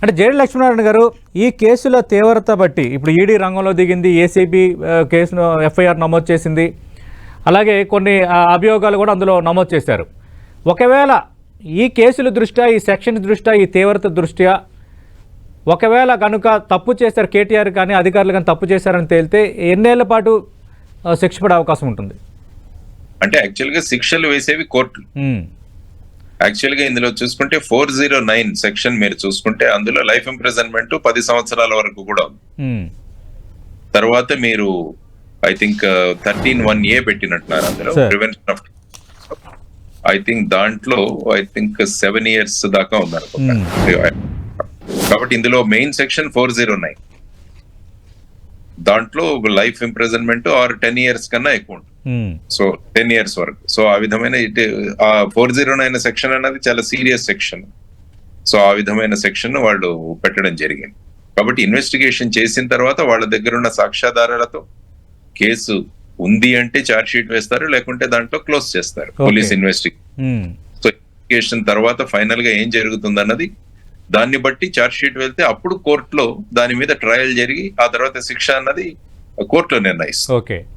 అంటే జేడి లక్ష్మీనారాయణ గారు ఈ కేసుల తీవ్రత బట్టి ఇప్పుడు ఈడీ రంగంలో దిగింది ఏసీబీ కేసును ఎఫ్ఐఆర్ నమోదు చేసింది. అలాగే కొన్ని అభియోగాలు కూడా అందులో నమోదు చేశారు. ఒకవేళ ఈ కేసుల దృష్ట్యా ఈ సెక్షన్ దృష్ట్యా ఈ తీవ్రత దృష్ట్యా ఒకవేళ కనుక తప్పు చేశారు కేటీఆర్ కానీ అధికారులు కానీ తప్పు చేశారని తేలితే ఎన్నేళ్ళ పాటు శిక్ష పడే అవకాశం ఉంటుంది. అంటే యాక్చువల్గా శిక్షలు వేసేవి కోర్టులు. ఉమ్, యాక్చువల్గా ఇందులో చూసుకుంటే ఫోర్ జీరో నైన్ సెక్షన్ మీరు చూసుకుంటే అందులో లైఫ్ ఇంప్రిజన్మెంట్ పది సంవత్సరాల వరకు కూడా ఉమ్, తర్వాత మీరు I think thirteen one A పెట్టినట్టున్నారు అందులో. ప్రివెన్షన్ ఆఫ్ ఐ థింక్ దాంట్లో ఐ థింక్ సెవెన్ ఇయర్స్ దాకా ఉందనుకుంటా. కాబట్టి ఇందులో main section four zero nine దాంట్లో life imprisonment or ten years కన్నా ఎక్కువ ఉంటుంది. సో టెన్ ఇయర్స్ వరకు. సో ఆ విధమైన ఇటు ఆ ఫోర్ జీరో నైన్ సెక్షన్ అనేది చాలా సీరియస్ సెక్షన్ సో ఆ విధమైన సెక్షన్ వాళ్ళు పెట్టడం జరిగింది. కాబట్టి ఇన్వెస్టిగేషన్ చేసిన తర్వాత వాళ్ళ దగ్గర ఉన్న సాక్ష్యాధారాలతో కేసు ఉంది అంటే ఛార్జ్ షీట్ వేస్తారు లేకుంటే దాంట్లో క్లోజ్ చేస్తారు. పోలీస్ ఇన్వెస్టిగేషన్ సో ఇన్వెస్టిగేషన్ తర్వాత ఫైనల్గా ఏం జరుగుతుంది అన్నది దాన్ని బట్టి ఛార్జ్ షీట్ వెళ్తే అప్పుడు కోర్టులో దాని మీద ట్రయల్ జరిగి ఆ తర్వాత శిక్ష అన్నది కోర్టులో నిర్ణయిస్తుంది ఓకే